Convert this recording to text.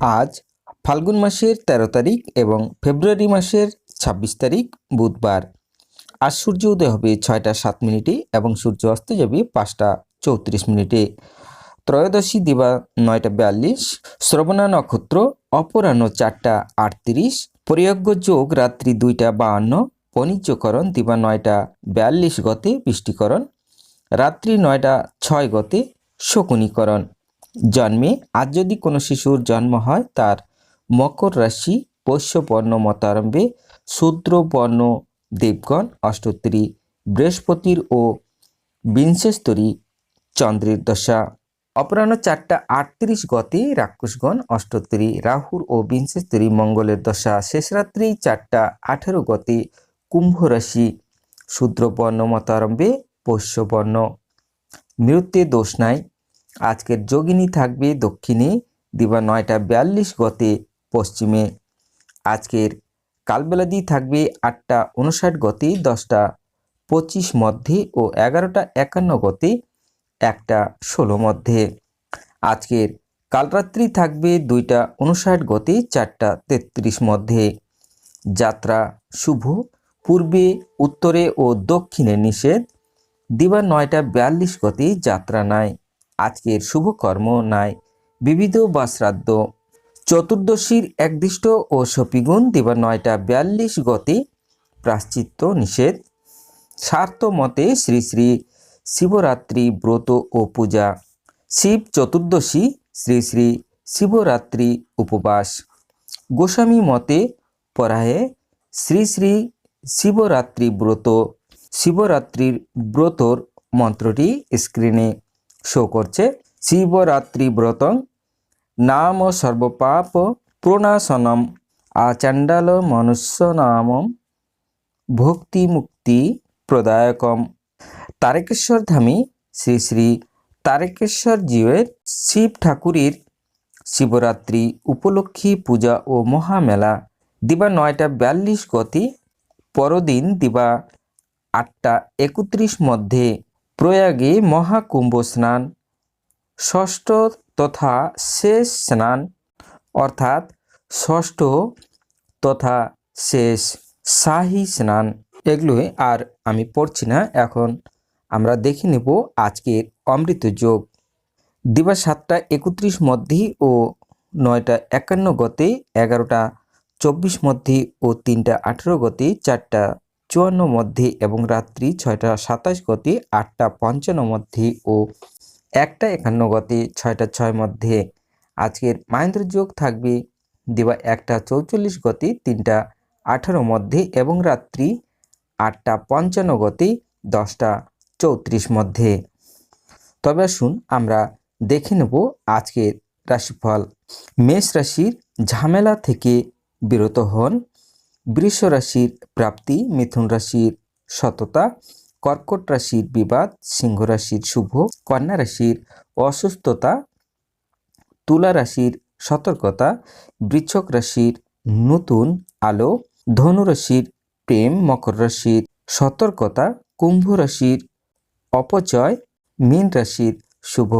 আজ ফাল্গুন মাসের ১৩ তারিখ এবং ফেব্রুয়ারি মাসের ২৬ তারিখ বুধবার। আজ সূর্য উদয় হবে ছয়টা সাত মিনিটে এবং সূর্য অস্ত যাবে পাঁচটা চৌত্রিশ মিনিটে। ত্রয়োদশী দিবা নয়টা বিয়াল্লিশ, শ্রবণা নক্ষত্র, অপরাহ্ন চারটা আটত্রিশ, পরিয়জ্ঞ যোগ রাত্রি দুইটা বাহান্ন পনিজ্যকরণ দিবা নয়টা বিয়াল্লিশ গতে বৃষ্টিকরণ, রাত্রি নয়টা ছয় গতে শকুনীকরণ। জন্মে আজ যদি কোনো শিশুর জন্ম হয়, তার মকর রাশি পৈষ্যপর্ণ মতারম্ভে শূদ্রবর্ণ দেবগণ অষ্টোত্তরী বৃহস্পতির ও বিংশস্তরী চন্দ্রের দশা। অপরাহ্ন চারটা আটত্রিশ গতে রাক্ষসগণ অষ্টোত্তরী রাহুর ও বিংশস্তরী মঙ্গলের দশা। শেষ রাত্রি চারটা আঠেরো গতে কুম্ভ রাশি শূদ্রবর্ণ মতারম্ভে পৈষ্যবর্ণ মৃত্যুতে দোষ নাই। আজকের যোগিনী থাকবে দক্ষিণে, দিবা নয়টা বিয়াল্লিশ গতে পশ্চিমে। আজকের কালবেলাদি থাকবে আটটা উনষাট গতে দশটা পঁচিশ মধ্যে ও এগারোটা একান্ন গতে একটা ষোলো মধ্যে। আজকের কালরাত্রি থাকবে দুইটা উনষাট গতে চারটা তেত্রিশ মধ্যে। যাত্রা শুভ, পূর্বে, উত্তরে ও দক্ষিণে নিষেধ। দিবা নয়টা বিয়াল্লিশ গতে যাত্রা নাই। আজকের শুভকর্ম নাই। বিবিধ বা শ্রাদ্ধ। চতুর্দশীর একদিষ্ট ও সপিগুণ দিবা নয়টা বিয়াল্লিশ গতে। প্রাশ্চিত্য নিষেধ। স্বার্থ মতে শ্রী শ্রী শিবরাত্রি ব্রত ও পূজা। শিব চতুর্দশী, শ্রী শ্রী শিবরাত্রি উপবাস। গোস্বামী মতে পরাহে শ্রী শ্রী শিবরাত্রি ব্রত। শিবরাত্রির ব্রতর মন্ত্রটি স্ক্রিনে শো করছে। শিবরাত্রি ব্রতং নাম সর্বপাপ প্রণাশনম আচাণ্ডাল মনুষ্য নামম ভক্তি মুক্তি প্রদায়কম। তারকেশ্বর ধামে শ্রী শ্রী তারকেশ্বর জীবের শিব ঠাকুরের শিবরাত্রি উপলক্ষী পূজা ও মহামেলা। দিবা নয়টা বিয়াল্লিশ গতি, পরদিন দিবা আটটা একত্রিশ মধ্যে প্রয়াগে মহাকুম্ভ স্নান, ষষ্ঠ তথা শেষ স্নান, অর্থাৎ ষষ্ঠ তথা শেষ শাহী স্নান। এগুলোই আর আমি পড়ছি না এখন। আমরা দেখে নেব আজকের অমৃত যোগ। দিবা সাতটা একত্রিশ মধ্যে ও নয়টা একান্ন গতে এগারোটা চব্বিশ মধ্যে ও তিনটা আঠেরো গতে চারটা চুয়ান্ন মধ্যে এবং রাত্রি ছয়টা সাতাশ গতে, আটটা পঞ্চান্ন মধ্যে ও একটা একান্ন গতে ছয়টা ছয় মধ্যে। আজকের মাহেন্দ্র যোগ থাকবে দিবা একটা চৌচল্লিশ গতে, তিনটা আঠারো মধ্যে এবং রাত্রি আটটা পঞ্চান্ন গতে, দশটা চৌত্রিশ মধ্যে। তবে আসুন আমরা দেখে নেব আজকের রাশিফল। মেষ রাশির ঝামেলা থেকে বিরত হন। বৃষ রাশির প্রাপ্তি, মিথুন রাশির সততা, কর্কট রাশির বিবাদ, সিংহ রাশির শুভ, কন্যা রাশির অসুস্থতা, তুলা রাশির সতর্কতা বৃচ্ছক রাশির নতুন আলো, ধনু রাশির প্রেম, মকর রাশির সতর্কতা, কুম্ভ রাশির অপচয়, মীন রাশির শুভ।